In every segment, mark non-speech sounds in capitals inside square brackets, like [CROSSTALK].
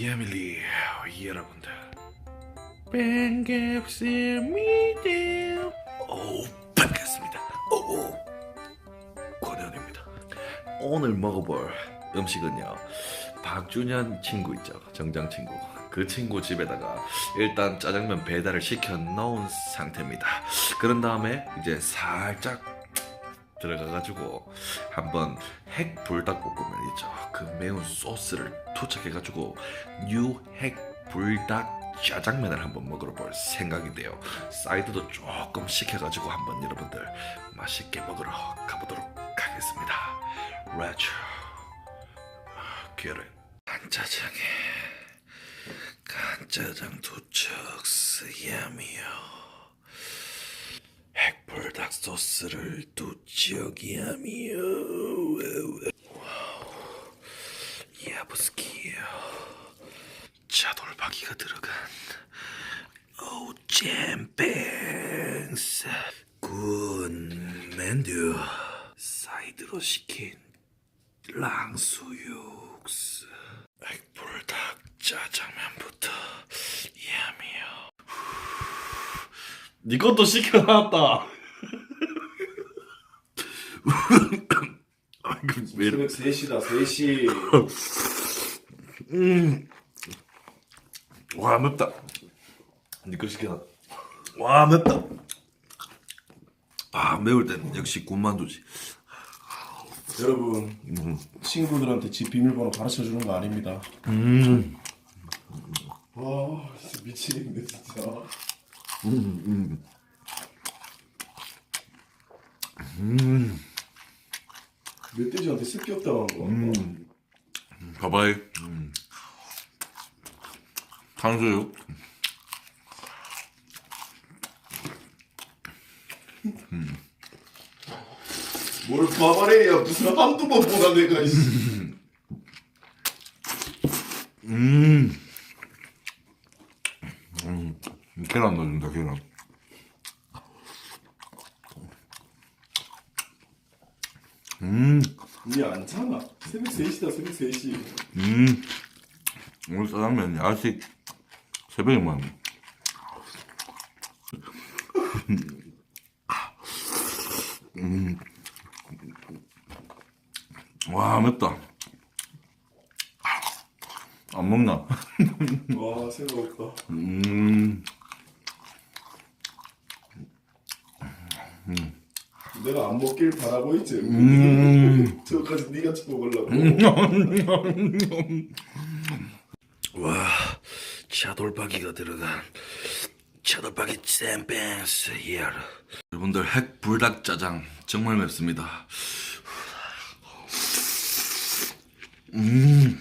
예밀리 여러분들. 반갑습니다 오 반갑습니다. 오. 권현입니다. 오늘 먹어볼 음식은요. 박준현 친구 있죠? 정장 친구. 그 친구 집에다가 일단 짜장면 배달을 시켜 놓은 상태입니다. 그런 다음에 이제 살짝 들어가가지고 한번 핵 불닭볶음면 있죠. 그 매운 소스를 투척해가지고 뉴핵 불닭 짜장면을 한번 먹으러 볼 생각인데요. 사이드도 조금 시켜가지고 한번 여러분들 맛있게 먹으러 가보도록 하겠습니다. 라츠 계란 간짜장에 간짜장 투척 스야미요 핵불닭 소스를 두치역이야미요. 와우. 야부스키요 차돌박이가 들어간. 오 잼뱅스 군 맨듀. 사이드로 시킨 랑수육스 핵불닭 짜장면부터. 야미요 니 것도 시켜놨다 새벽 3시다 3시 음. 와 맵다. 니거 시켜. 와 맵다. 아 매울 땐 역시 군만두지. 여러분 친구들한테 집 비밀번호 가르쳐 주는 거 아닙니다 음. 와 진짜 미치겠네 진짜 멧돼지한테 습격 당한 거 음. 봐봐요. 음. 탕수육. 뭘 바바레이야 무슨 한두 번 보다 내가 이씨. 음. 음. 계란 넣어준다 계란. 음. 니안 참아 새벽 3시다 새벽 3시 음. 오늘 짜장면 야식 새벽에만. 음. 와 맵다. 안 먹나? 와 생각 없다 음. 내가 안 먹길 바라고 있지 음. [LAUGHS] 저까지 니가 쳐먹으려고 와 차돌박이가 들어간 차돌박이 잼pen스 히어로 여러분들 핵 불닭 짜장 정말 맵습니다 음. 음.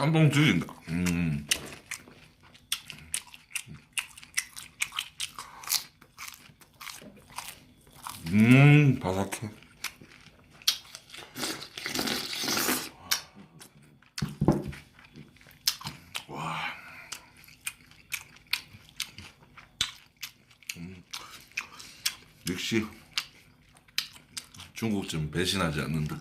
짬뽕 죽인다. 음. 음, 바삭해. 와. 음. 역시 중국쯤 배신하지 않는다.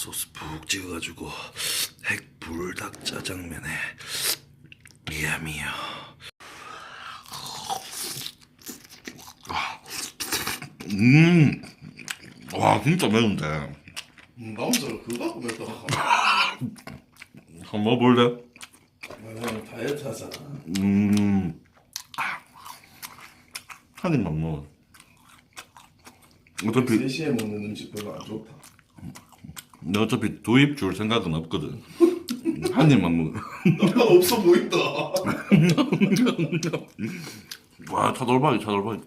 소스 푹 찍어가지고 핵 불닭 짜장면에 야미요. 음, 와 진짜 매운데. 음, 나 혼자 그거 갖고 맵다 한번 먹어볼래? 나는 다이어트 하잖아 음, 한 입만 먹어. 어차피 3시에 먹는 음식 별로 안 좋다 내 어차피 두 입 줄 생각은 없거든. [LAUGHS] 한 입만 먹어. 약간 없어 보인다. [LAUGHS] 와 차돌박이 차돌박이.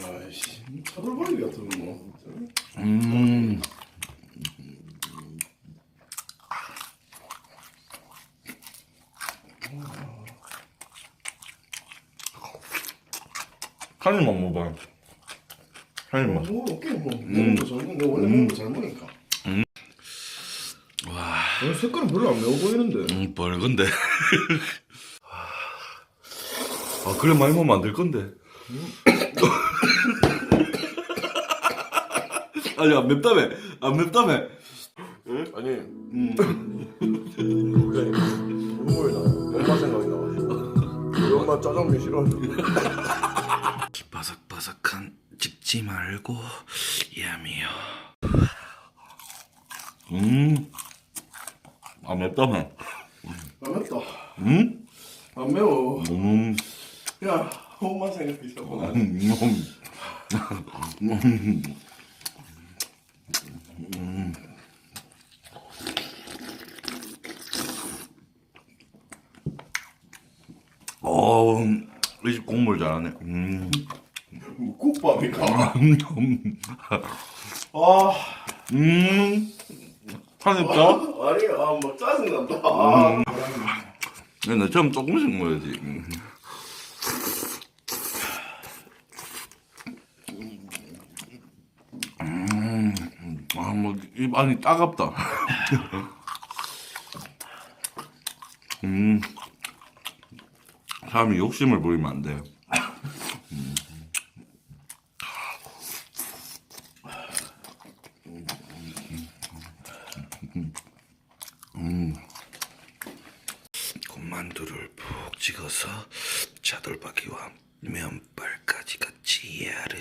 야씨 차돌박이 같은 거. 음. 한 입만 먹어봐. 한 입만. 뭐 오케이 뭐 먹는 거 잘, 먹 원래 먹는 거잘 먹으니까. 와, 오늘 색깔은 별로 안 매워 보이는데. 음, 벌건데. 아, 그래 많이 먹으면 안 될 건데. 아니, 안 맵다며. 안 맵다며. 아니. 눈물이 나. 엄마 생각이 나. 우리 엄마 짜장면 싫어하는데. 바삭바삭한 찍지 말고 야미요. 음, 안 맵다며. 안 맵다. 음, 안 매워. 음, 야 엄마 생각이 자꾸 나. 음, 어, 이집 국물 잘하네. 음, 뭐 국밥이가. 음, 아. 음, 더? 아니 아 뭐 짜증 난다. 아. 근데 좀 조금씩 먹어야지. 음. 음, 아, 뭐, 입 안이 따갑다. [LAUGHS] 음, 사람이 욕심을 부리면 안 돼. 군만두를 푹 찍어서 차돌박이와 면발까지 같이 야르.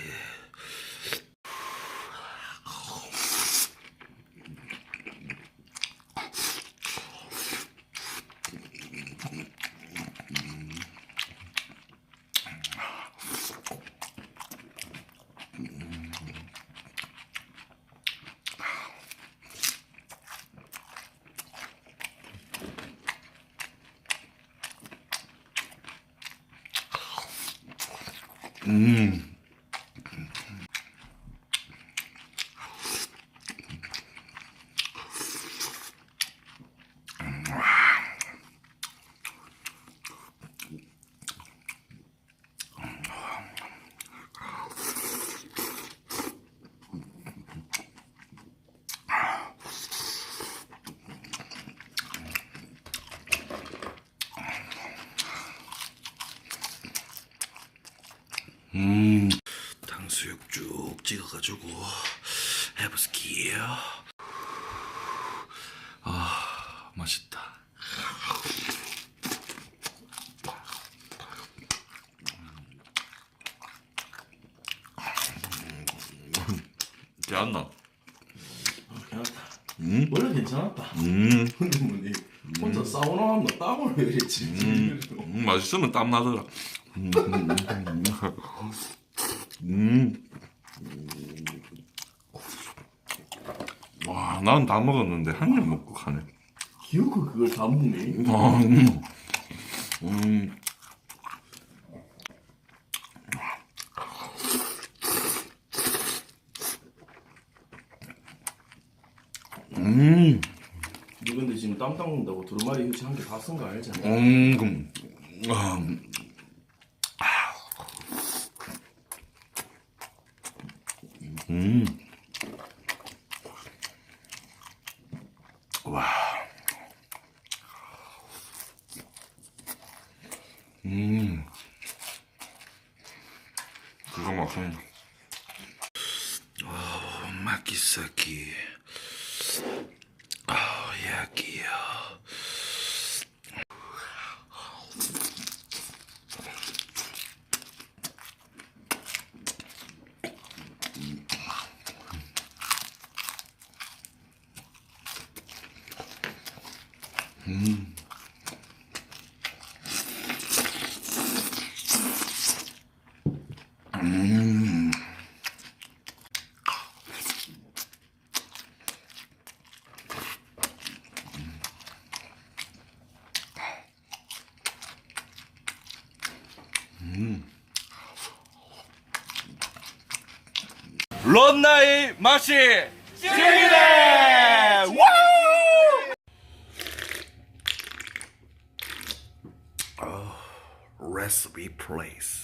음. 음, 탕수육 쭉 찍어가지고 해보스키요. 아, 맛있다. 괜찮나? 음, 원래 괜찮았다. 음, 근데 뭐니 혼자 사우나 하면 땀을 왜 이랬지? 음, 맛있으면 땀 나더라. 음, 음, 음. 와, 난 다 먹었는데 한 입 먹고 가네. 기어코 그걸 다 먹네. 아, 음. 음. 음, 너 근데 지금 땀 닦는다고 두루마리 휴지 한 개 다 쓴 거 알잖아. 음, 음. 음. 와. 음. 그거 막히네. 어, 마키사키. 어, 야기 런나의 맛이 찐이네! 와! sweet place.